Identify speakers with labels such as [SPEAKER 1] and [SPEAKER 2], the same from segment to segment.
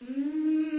[SPEAKER 1] என்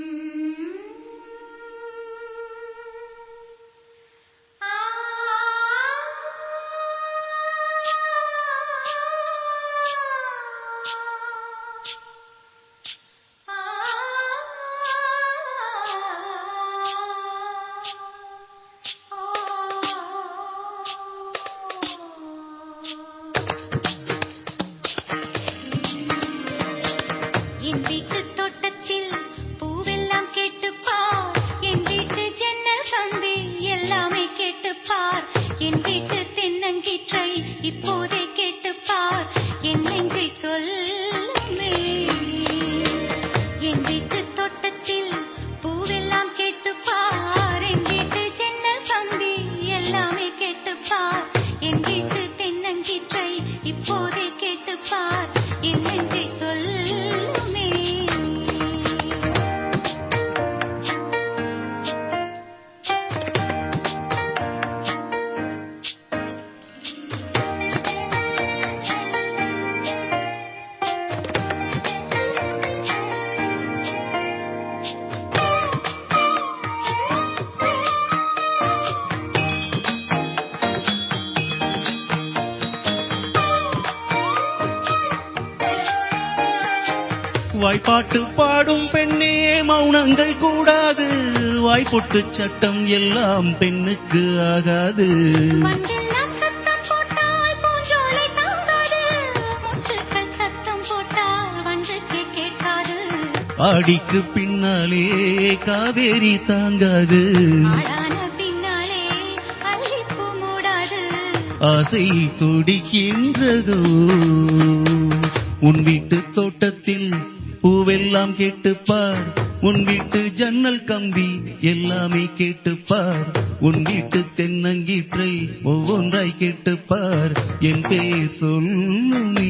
[SPEAKER 1] இப்போதே
[SPEAKER 2] வாய்ப்பாட்டு பாடும் பெண்ணே மௌனங்கள் கூடாது. வாய்ப்புட்டு சட்டம் எல்லாம் பெண்ணுக்கு ஆகாது. ஆடிக்கு பின்னாலே காவேரி தாங்காது. ஆசை துடிக்கின்றதோ? உன் வீட்டு தோட்டத்தில் பூவெல்லாம் கேட்டுப்பார். உன் வீட்டு ஜன்னல் கம்பி எல்லாமே கேட்டுப்பார். உன் வீட்டு தென்னங்கீற்றை ஒவ்வொன்றாய் கேட்டுப்பார். என் பேர் சொல்லுமே.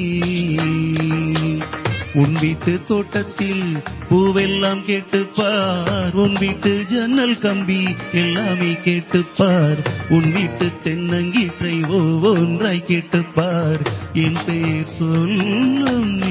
[SPEAKER 2] உன் வீட்டு தோட்டத்தில் பூவெல்லாம் கேட்டுப்பார். உன் வீட்டு ஜன்னல் கம்பி எல்லாமே கேட்டுப்பார். உன் வீட்டு தென்னங்கீற்றை ஒவ்வொன்றாய் கேட்டுப்பார். என் பேர் சொல்லுமே.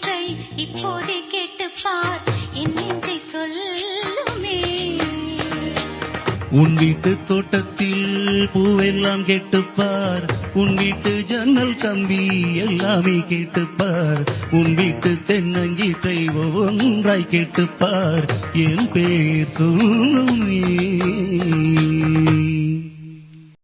[SPEAKER 1] தென்னங்கீற்றை இப்போதே கேட்டுப்பார். என் நெஞ்சை சொல்லுமே.
[SPEAKER 2] உன் வீட்டு தோட்டத்தில் பூவெல்லாம் கேட்டுப்பார். உன் வீட்டு ஜன்னல் கம்பி எல்லாமே கேட்டுப்பார். உன் வீட்டு தென்னங்கீற்றை ஒவ்வொன்றாய் கேட்டுப்பார். என் பேர் சொல்லுமே.